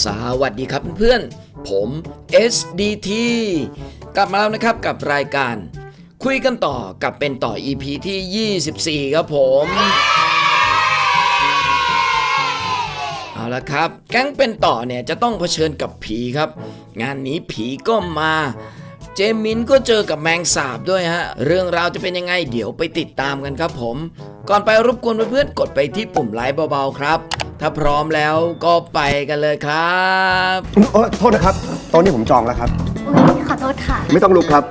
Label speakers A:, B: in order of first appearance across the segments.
A: สวัสดีครับเพื่อนๆ ผม SDT กลับมาแล้วนะครับกับรายการ คุยกันต่อกับเป็นต่อ EP ที่ 24 ครับผม เอาละครับ แก๊งเป็นต่อเนี่ยจะต้องเผชิญกับผีครับ งานนี้ผีก็มา เจมินก็เจอกับแมงสาบด้วยฮะ เรื่องราวจะเป็นยังไงเดี๋ยวไปติดตามกันครับผม ก่อนไปรบกวนเพื่อนๆกดไปที่ปุ่มไลค์เบาๆครับ ถ้าพร้อมแล้วก็ไปกันเลยครับ
B: เออโทษนะครับโต๊ะนี้ผมจองแล้วครับ
C: อุ๊ยขอโทษค่ะ
B: ไม่ต้องลุกครับ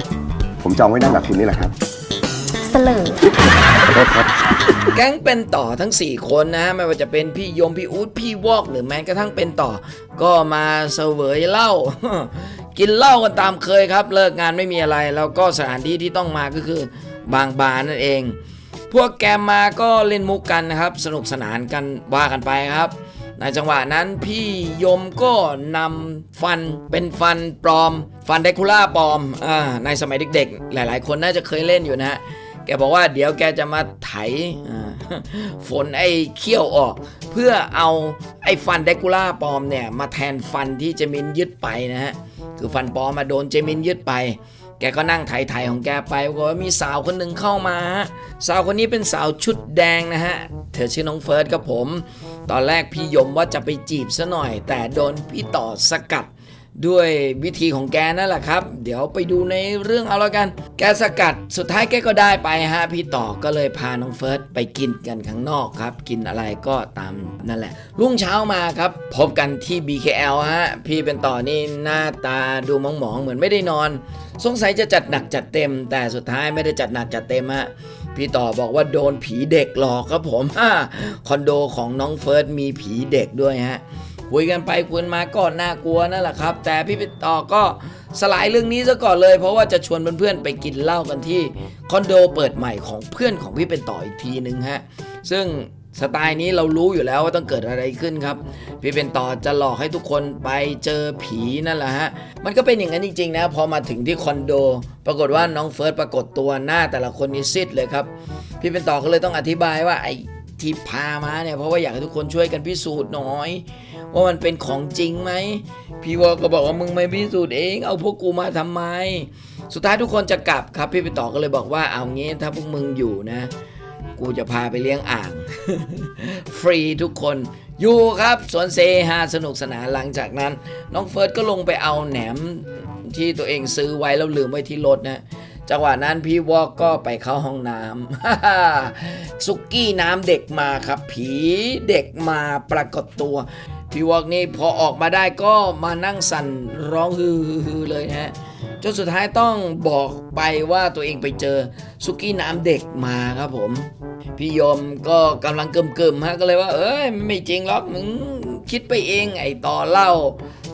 B: ผมจองไว้นั่งกับคุณนี่แหละครับ
C: เสลอ
B: ขอโทษครับ
A: แก๊งเป็นต่อทั้ง 4 คนนะไม่ว่าจะเป็นพี่ยมพี่อู๊ดพี่วอกหรือแม้กระทั่งเป็นต่อ ก็มาเสวยเหล้า กินเหล้ากันตามเคยครับ เลิกงานไม่มีอะไร แล้วก็สถานที่ที่ต้องมาก็คือบางบานนั่นเอง พวกแกมมาก็เล่นมุกกันนะครับ สนุกสนานกันว่ากันไปครับ ในจังหวะนั้นพี่ยมก็นำฟันเป็นฟันปลอม ฟันเดคูล่าปลอมอในสมัยเด็กๆ หลายๆ คนน่าจะเคยเล่นอยู่นะฮะแกบอกว่าเดี๋ยวแกจะมาไถอ่า ฝนไอ้เขี้ยวออก เพื่อเอาไอ้ฟันเดคูล่าปลอมเนี่ย มาแทนฟันที่เจมินยึดไปนะฮะ คือฟันปลอมมาโดนเจมินยึดไป แกก็นั่งไถ่ๆของแกไปปรากฏว่ามีสาวคนหนึ่งเข้ามา สาวคนนี้เป็นสาวชุดแดงนะฮะ เธอชื่อน้องเฟิร์สครับผม ตอนแรกพี่ยมว่าจะไปจีบซะหน่อย แต่โดนพี่ต่อสกัด ด้วยวิธีของแกนั่นแหละครับ เดี๋ยวไปดูในเรื่องเอาแล้วกัน แกสกัดสุดท้ายแกก็ได้ไปฮะพี่ต่อก็เลยพาน้องเฟิร์สไปกินกันข้างนอกครับ กินอะไรก็ตามนั่นแหละ รุ่งเช้ามาครับ พบกันที่ BKL ฮะ พี่เป็นต่อนี่หน้าตาดูหมองๆเหมือนไม่ได้นอน สงสัยจะจัดหนักจัดเต็ม แต่สุดท้ายไม่ได้จัดหนักจัดเต็มฮะพี่ต่อบอกว่าโดนผีเด็กหลอกครับผมฮ่าคอนโดของน้องเฟิร์สมีผีเด็กด้วยฮะ คุยกันไปคุยมาก็น่ากลัวนั่นแหละครับ แต่พี่เป็นต่อก็สลายเรื่องนี้ซะก่อนเลย เพราะว่าจะชวนเพื่อนๆไปกินเหล้ากันที่คอนโดเปิดใหม่ของเพื่อนของพี่เป็นต่ออีกทีหนึ่งฮะซึ่งสไตล์นี้เรารู้อยู่แล้วว่าต้องเกิดอะไรขึ้นครับ พี่เป็นต่อจะหลอกให้ทุกคนไปเจอผีนั่นแหละฮะ มันก็เป็นอย่างนั้นจริงๆนะ พอมาถึงที่คอนโด ปรากฏว่าน้องเฟิร์สปรากฏตัวหน้าแต่ละคนนี่ซิดเลยครับ พี่เป็นต่อก็เลยต้องอธิบายว่าไอ้ ที่พามาเนี่ยเพราะว่าอยากให้ทุกคนช่วยกันพิสูจน์หน่อย ว่ามันเป็นของจริงไหมพี่วอก็บอกว่ามึงไม่พิสูจน์เอง เอาพวกกูมาทำไม สุดท้ายทุกคนจะกลับครับ พี่ไปต่อก็เลยบอกว่าเอางี้ถ้าพวกมึงอยู่นะ กูจะพาไปเลี้ยงอ่าง ฟรีทุกคนอยู่ครับสวนเซฮาสนุกสนานหลังจากนั้น น้องเฟิร์สก็ลงไปเอาแหนมที่ตัวเองซื้อไว้แล้วลืมไว้ที่รถนะ จังหวะนั้นพี่วอกก็ไปเข้าห้องน้ำสุกี้น้ำเด็กมาครับ ผีเด็กมาปรากฏตัว พี่วอกนี่พอออกมาได้ก็มานั่งสั่นร้องฮือเลยฮะจนสุดท้ายต้องบอกไปว่าตัวเองไปเจอสุกี้น้ำเด็กมาครับผม พี่ยมก็กำลังเกิมๆฮะก็เลยว่า เอ้ยไม่จริงหรอกมึงคิดไปเองไอ้ต่อเล่า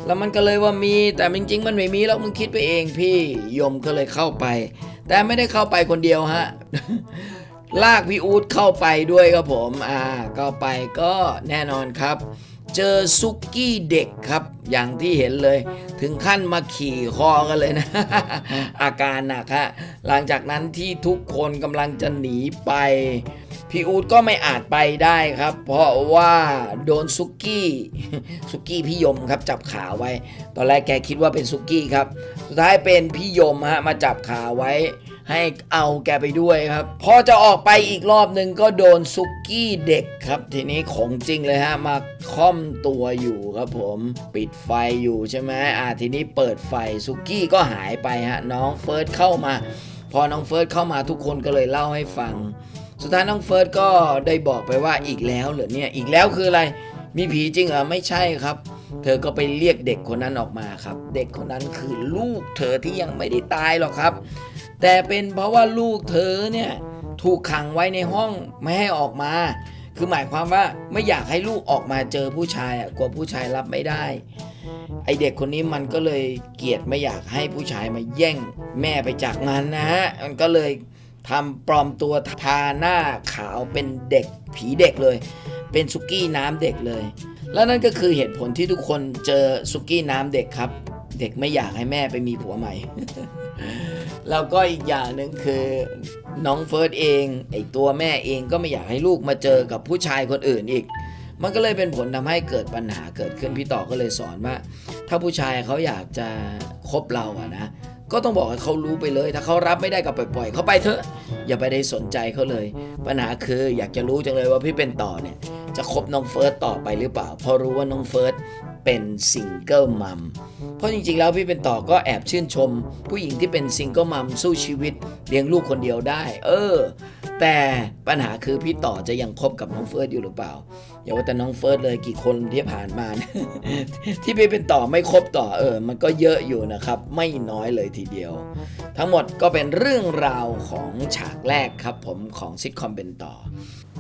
A: แล้วมันก็เลยว่ามีแต่จริงๆ มันไม่มีแล้วมึงคิดไปเองพี่ยมก็เลยเข้าไป แต่ไม่ได้เข้าไปคนเดียวฮะลากพี่อูดเข้าไปด้วยครับผม อ่า ก็ไปก็แน่นอนครับ เจอซุกี้เด็กครับ อย่างที่เห็นเลย ถึงขั้นมาขี่คอกันเลยนะ อาการหนักฮะหลังจากนั้นที่ทุกคนกำลังจะหนีไป พี่อูดก็ไม่อาจไปได้ครับ เพราะว่าโดนซุกี้ซุกี้พี่ยมครับจับขาไว้ ตอนแรกแกคิดว่าเป็นซุกี้ครับ สุดท้ายเป็นพี่ยมฮะมาจับขาไว้ ให้เอาแกไปด้วยครับ พอจะออกไปอีกรอบหนึ่งก็โดนซุกี้เด็กครับ ทีนี้ของจริงเลยฮะ มาค่อมตัวอยู่ครับผมปิดไฟอยู่ใช่ไหมอ่าทีนี้เปิดไฟซุกี้ก็หายไปฮะ น้องเฟิร์สเข้ามา พอน้องเฟิร์สเข้ามาทุกคนก็เลยเล่าให้ฟัง สุดท้ายน้องเฟิร์สก็ได้บอกไปว่าอีกแล้วเหรอเนี่ยอีกแล้วคืออะไรมีผีจริงเหรอไม่ใช่ครับ เธอก็ไปเรียกเด็กคนนั้นออกมาครับ เด็กคนนั้นคือลูกเธอที่ยังไม่ได้ตายหรอกครับ แต่เป็นเพราะว่าลูกเธอเนี่ยถูกขังไว้ในห้องไม่ให้ออกมา คือหมายความว่าไม่อยากให้ลูกออกมาเจอผู้ชายกลัวผู้ชายรับไม่ได้ ไอเด็กคนนี้มันก็เลยเกลียดไม่อยากให้ผู้ชายมาแย่งแม่ไปจากมันนะฮะ มันก็เลยทำปลอมตัวทาหน้าขาวเป็นเด็กผีเด็กเลย เป็นสุกี้น้ำเด็กเลย แล้วนั่นก็คือเหตุผลที่ทุกคนเจอสุกี้น้ำเด็กครับ เด็กไม่อยากให้แม่ไปมีผัวใหม่ แล้วก็อีกอย่างหนึ่งคือน้องเฟิร์สเองไอตัวแม่เองก็ไม่อยากให้ลูกมาเจอกับผู้ชายคนอื่นอีก มันก็เลยเป็นผลทำให้เกิดปัญหาเกิดขึ้นพี่ต่อก็เลยสอนว่า ถ้าผู้ชายเขาอยากจะคบเราอะนะก็ต้องบอกให้เขารู้ไปเลย ถ้าเขารับไม่ได้ก็ปล่อยๆเขาไปเถอะ อย่าไปได้สนใจเขาเลย ปัญหาคืออยากจะรู้จังเลยว่าพี่เป็นต่อเนี่ยจะคบน้องเฟิร์สต่อไปหรือเปล่าพราะรู้ว่าน้องเฟิร์ส เป็นซิงเกิลมัมเพราะจริงๆแล้วพี่เป็นต่อก็แอบชื่นชม ผู้หญิงที่เป็นซิงเกิลมัมสู้ชีวิตเลี้ยงลูกคนเดียวได้ เออ แต่ปัญหาคือพี่ต่อจะยังคบกับน้องเฟิร์สอยู่หรือเปล่าอย่าว่าแต่น้องเฟิร์สเลยกี่คนที่ผ่านมานะที่พี่เป็นต่อไม่คบต่อเออ มันก็เยอะอยู่นะครับ ไม่น้อยเลยทีเดียว ทั้งหมดก็เป็นเรื่องราวของฉากแรกครับ ผมของซิทคอมเป็นต่อ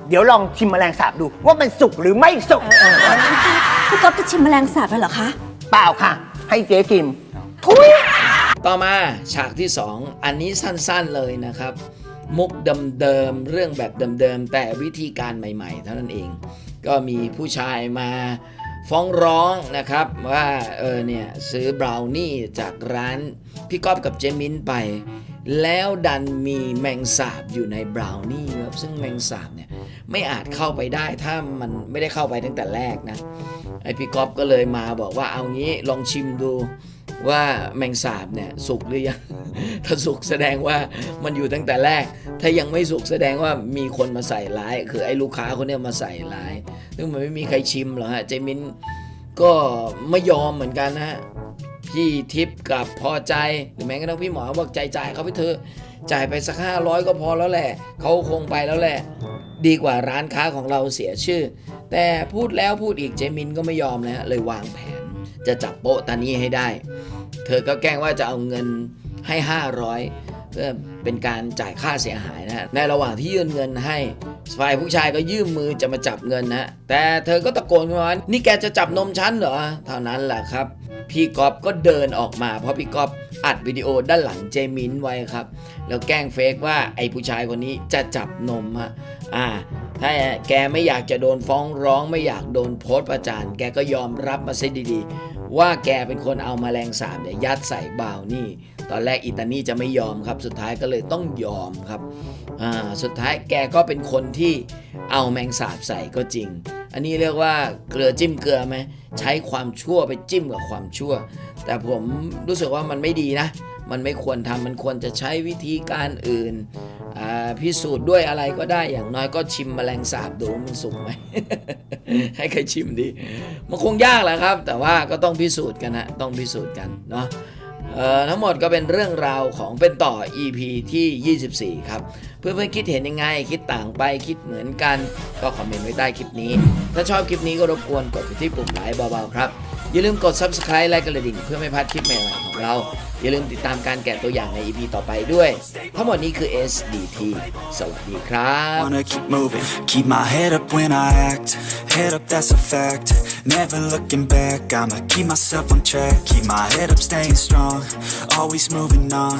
D: เดี๋ยวลองชิมแมลงสาบดูว่ามันสุกหรือไม่สุก
E: พี่ก๊อฟจะชิมแมลงสาบไปเหรอคะ
D: เปล่าค่ะ ให้เจ๊กิน ทุย
A: ต่อมาฉากที่ 2 อันนี้สั้นๆเลยนะครับ มุกเดิมๆเรื่องแบบเดิมๆแต่วิธีการใหม่ๆ เท่านั้นเอง ก็มีผู้ชายมาฟ้องร้องนะครับว่าเออเนี่ยซื้อบราวนี่จากร้านพี่ก๊อฟกับเจมินไป แล้วดันมีแมงสาบอยู่ในบราวนี่ครับซึ่งแมงสาบเนี่ย ไม่อาจเข้าไปได้ถ้ามันไม่ได้เข้าไปตั้งแต่แรกนะไอพี่ก๊อฟก็เลยมาบอกว่าเอางี้ลองชิมดูว่าแมงสาบเนี่ยสุกหรือยัง ถ้าสุกแสดงว่ามันอยู่ตั้งแต่แรก ถ้ายังไม่สุกแสดงว่ามีคนมาใส่ร้าย คือไอ้ลูกค้าคนเนี้ยมาใส่ร้ายซึ่งมันไม่มีใครชิมหรอกฮะเจมินก็ไม่ยอมเหมือนกันนะฮะพี่ทิพย์กับพอใจหรือแม้กระทั่งพี่หมอบอกใจจ่ายเขาไปเถอะจ่ายไปสักห้าร้อยก็พอแล้วแหละเขาคงไปแล้วแหละ ดีกว่าร้านค้าของเราเสียชื่อ แต่พูดแล้วพูดอีกเจมินก็ไม่ยอมนะเลยวางแผน จะจับโปะตานี้ให้ได้ เธอก็แกล้งว่าจะเอาเงินให้ 500 เพื่อเป็นการจ่ายค่าเสียหายนะฮะในระหว่างที่ยื่นเงินให้ฝ่ายผู้ชายก็ยื่นมือจะมาจับเงินนะแต่เธอก็ตะโกนขึ้นมาว่านี่แกจะจับนมฉันเหรอเท่านั้นแหละครับ พี่ก๊อฟก็เดินออกมาเพราะพี่ก๊อฟอัดวิดีโอด้านหลังเจมินไว้ครับ แล้วแกล้งเฟกว่าไอ้ผู้ชายคนนี้จะจับนมฮะอ่า ถ้าแกไม่อยากจะโดนฟ้องร้องไม่อยากโดนโพสต์ประจานแกก็ยอมรับมาซะดีๆ ว่าแกเป็นคนเอามาแมลงสาบเนี่ยยัดใส่บ่าวนี่ ตอนแรกอิตานี่จะไม่ยอมครับ สุดท้ายก็เลยต้องยอมครับอ่าสุดท้ายแกก็เป็นคนที่เอาแมงสาบใส่ก็จริง อันนี้เรียกว่าเกลือจิ้มเกลือไหมใช้ความชั่วไปจิ้มกับความชั่ว แต่ผมรู้สึกว่ามันไม่ดีนะ มันไม่ควรทำมันควรจะใช้วิธีการอื่นพิสูจน์ด้วยอะไรก็ได้อย่างน้อยก็ชิมแมลงสาบดูมันสุกไหมให้ใครชิมดีมันคงยากแหละครับ แต่ว่าก็ต้องพิสูจน์กันนะต้องพิสูจน์กันเนาะทั้งหมดก็เป็นเรื่องราวของเป็นต่อ EP ที่ 24 ครับเพื่อนๆคิดเห็นยังไง คิดต่างไปคิดเหมือนกัน ก็คอมเมนต์ไว้ใต้คลิปนี้ ถ้าชอบคลิปนี้ก็รบกวนกดไปที่ปุ่มไลค์เบาๆครับอย่าลืมกด Subscribe และกระดิ่งเพื่อไม่พลาดคลิปใหม่ๆของเรา อย่าลืมติดตามการแกะตัวอย่างใน EP ต่อไปด้วย ทั้งหมดนี้คือ SDT สวัสดีครับ
F: Wanna keep moving, keep my head up when I act. Head up, that's a fact. Never looking back, I'ma keep myself on track. Keep my head up, staying strong. Always moving on.